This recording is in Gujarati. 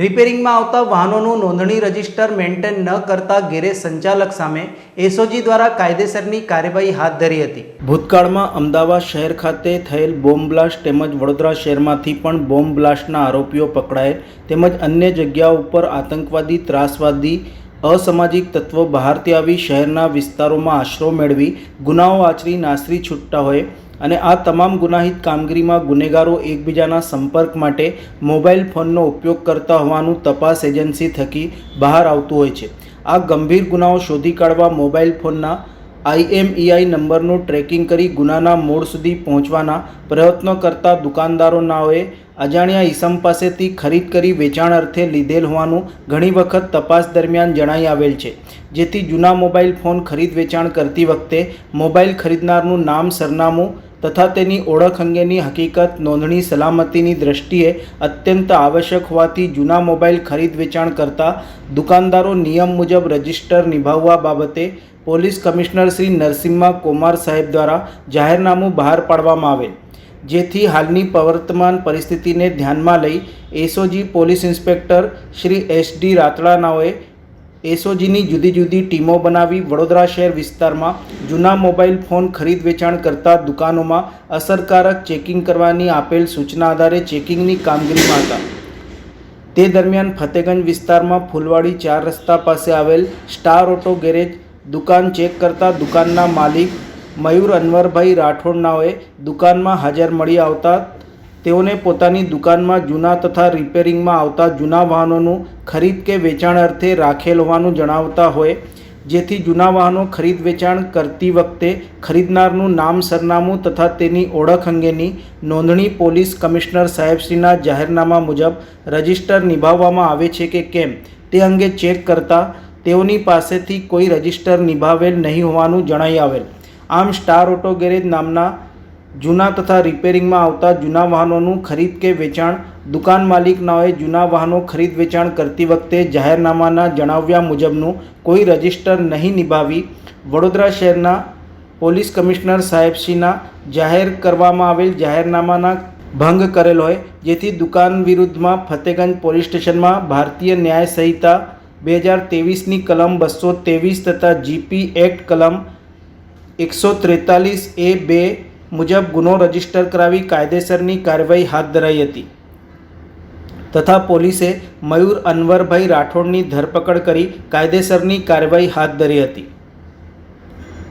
રિપેરિંગમાં આવતા વાહનોનું નોંધણી રજિસ્ટર મેન્ટેન ન કરતા ગેરેજ સંચાલક સામે એસઓજી દ્વારા કાયદેસરની કાર્યવાહી હાથ ધરી હતી. ભૂતકાળમાં અમદાવાદ શહેર ખાતે થયેલ બોમ્બ બ્લાસ્ટ તેમજ વડોદરા શહેરમાંથી પણ બોમ્બ બ્લાસ્ટના આરોપીઓ પકડાયેલ તેમજ અન્ય જગ્યાઓ ઉપર આતંકવાદી, ત્રાસવાદી અસામાજિક તત્વો બહારથી આવી શહેરના વિસ્તારોમાં આશરો મેળવી, ગુનાઓ આચરી, નાસરી છૂટતા હોય અને આ તમામ ગુનાહિત કામગીરીમાં ગુનેગારો એકબીજાના સંપર્ક માટે મોબાઈલ ફોનનો ઉપયોગ કરતા હોવાનું તપાસ એજન્સી થકી બહાર આવતું હોય છે. આ ગંભીર ગુનાઓ શોધી કાઢવા મોબાઈલ ફોનના આઈએમઈઆઈ નંબરનું ટ્રેકિંગ કરી ગુનાના મૂળ સુધી પહોંચવાના પ્રયત્નો કરતા દુકાનદારોનાઓએ અજાણ્યા ઈસમ પાસેથી ખરીદ કરી વેચાણ અર્થે લીધેલ હોવાનું ઘણી વખત તપાસ દરમિયાન જણાઈ આવેલ છે, જેથી જૂના મોબાઈલ ફોન ખરીદ વેચાણ કરતી વખતે મોબાઈલ ખરીદનારનું નામ, સરનામું તથા તેની ઓળખ અંગેની હકીકત નોંધણી સલામતીની દ્રષ્ટિએ અત્યંત આવશ્યક હોવાથી જૂના મોબાઈલ ખરીદ વેચાણ કરતા દુકાનદારો નિયમ મુજબ રજિસ્ટર નિભાવવા બાબતે પોલીસ કમિશનર શ્રી નરસિમ્હા કોમાર સાહેબ દ્વારા જાહેરનામું બહાર પાડવામાં આવેલ. જેથી હાલની પ્રવર્તમાન પરિસ્થિતિને ધ્યાનમાં લઈ SOG police inspector Shri S D રાતડાનાઓએ એસઓજીની જુદી જુદી ટીમો બનાવી વડોદરા શહેર વિસ્તારમાં જૂના મોબાઈલ ફોન ખરીદ વેચાણ કરતા દુકાનોમાં અસરકારક ચેકિંગ કરવાની આપેલ સૂચના આધારે ચેકિંગની કામગીરીમાં હતા. તે દરમિયાન ફતેગંજ વિસ્તારમાં ફૂલવાડી ચાર રસ્તા પાસે આવેલ સ્ટાર ઓટો ગેરેજ દુકાન ચેક કરતા દુકાનના માલિક મયુર અનવરભાઈ રાઠોડનાઓએ દુકાનમાં હાજર મળી આવતા તેઓને પોતાની દુકાનમાં જૂના તથા રિપેરિંગમાં આવતા જૂના વાહનોનું ખરીદ કે વેચાણ અર્થે રાખેલ હોવાનું જણાવતા હોય, જેથી જૂના વાહનો ખરીદ વેચાણ કરતી વખતે ખરીદનારનું નામ, સરનામું તથા તેની ઓળખ અંગેની નોંધણી પોલીસ કમિશનર સાહેબશ્રીના જાહેરનામા મુજબ રજિસ્ટર નિભાવવામાં આવે છે કે કેમ તે અંગે ચેક કરતા તેઓની પાસેથી કોઈ રજિસ્ટર નિભાવેલ નહીં હોવાનું જણાઈ આવેલ. આમ સ્ટાર ઓટો ગેરેજ નામના જૂના તથા રિપેરિંગમાં આવતા જૂના વાહનોનું ખરીદ કે વેચાણ, દુકાન માલિકનાઓએ જૂના વાહનો ખરીદ વેચાણ કરતી વખતે જાહેરનામાના જણાવ્યા મુજબનું કોઈ રજિસ્ટર નહીં નિભાવી, વડોદરા શહેરના પોલીસ કમિશનર સાહેબશ્રીના જાહેર કરવામાં આવેલ જાહેરનામાના ભંગ કરેલ હોય, જેથી દુકાન વિરુદ્ધમાં ફતેગંજ પોલીસ સ્ટેશનમાં ભારતીય ન્યાય સંહિતા બે હજાર તેવીસની કલમ બસો ત્રેવીસ તથા જીપી એક્ટ કલમ એકસો ત્રેતાલીસ એ બે મુજબ ગુનો રજિસ્ટર કરાવી કાયદેસરની કાર્યવાહી હાથ ધરાઈ હતી. તથા પોલીસે મયુર અનવરભાઈ રાઠોડની ધરપકડ કરી કાયદેસરની કાર્યવાહી હાથ ધરી હતી.